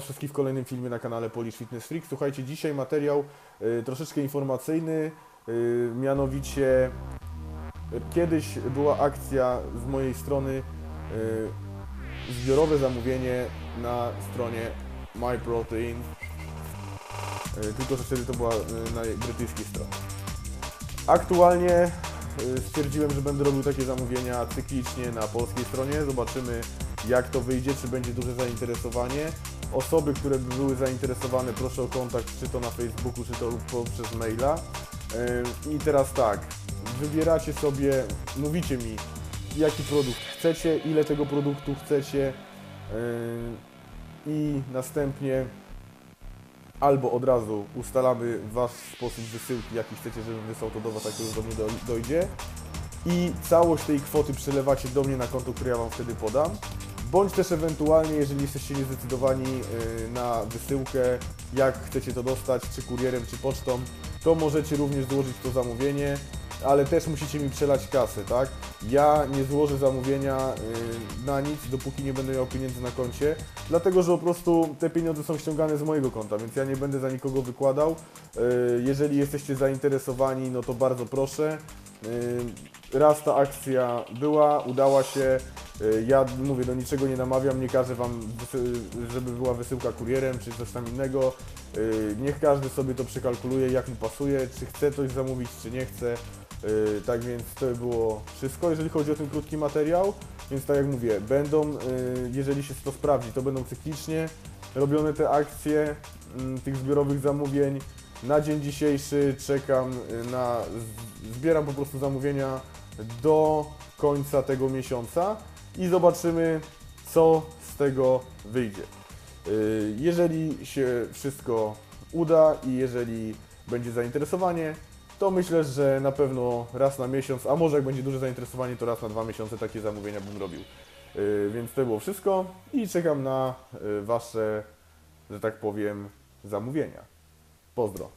wszystkich w kolejnym filmie na kanale Polish Fitness Freak. Słuchajcie, dzisiaj materiał y, troszeczkę informacyjny, y, mianowicie kiedyś była akcja z mojej strony y, zbiorowe zamówienie na stronie MyProtein, y, tylko że wtedy to była y, na brytyjskiej stronie. Aktualnie y, stwierdziłem, że będę robił takie zamówienia cyklicznie na polskiej stronie. Zobaczymy jak to wyjdzie, czy będzie duże zainteresowanie. Osoby, które by były zainteresowane, proszę o kontakt, czy to na Facebooku, czy to poprzez maila. I teraz tak, wybieracie sobie, mówicie mi, jaki produkt chcecie, ile tego produktu chcecie i następnie albo od razu ustalamy Wasz sposób wysyłki, jaki chcecie, żebym wysłał to do Was, jak do mnie do- dojdzie i całość tej kwoty przelewacie do mnie na konto, które ja Wam wtedy podam. Bądź też ewentualnie, jeżeli jesteście niezdecydowani yy, na wysyłkę, jak chcecie to dostać, czy kurierem, czy pocztą, to możecie również złożyć to zamówienie, ale też musicie mi przelać kasę, tak? Ja nie złożę zamówienia yy, na nic, dopóki nie będę miał pieniędzy na koncie, dlatego że po prostu te pieniądze są ściągane z mojego konta, więc ja nie będę za nikogo wykładał. Yy, Jeżeli jesteście zainteresowani, no to bardzo proszę. Raz ta akcja była, udała się. Yy, Ja mówię, do niczego nie namawiam, nie każę Wam, żeby była wysyłka kurierem czy coś tam innego. Yy, Niech każdy sobie to przekalkuluje, jak mu pasuje, czy chce coś zamówić, czy nie chce. Yy, Tak więc to było wszystko, jeżeli chodzi o ten krótki materiał. Więc tak jak mówię, będą, jeżeli się to sprawdzi, to będą cyklicznie robione te akcje mm, tych zbiorowych zamówień. Na dzień dzisiejszy czekam y, na. Zbieram po prostu zamówienia do końca tego miesiąca i zobaczymy, co z tego wyjdzie. Y, Jeżeli się wszystko uda i jeżeli będzie zainteresowanie, to myślę, że na pewno raz na miesiąc, a może jak będzie duże zainteresowanie, to raz na dwa miesiące takie zamówienia bym robił. Y, Więc to było wszystko i czekam na Wasze, że tak powiem, zamówienia. Pozdro.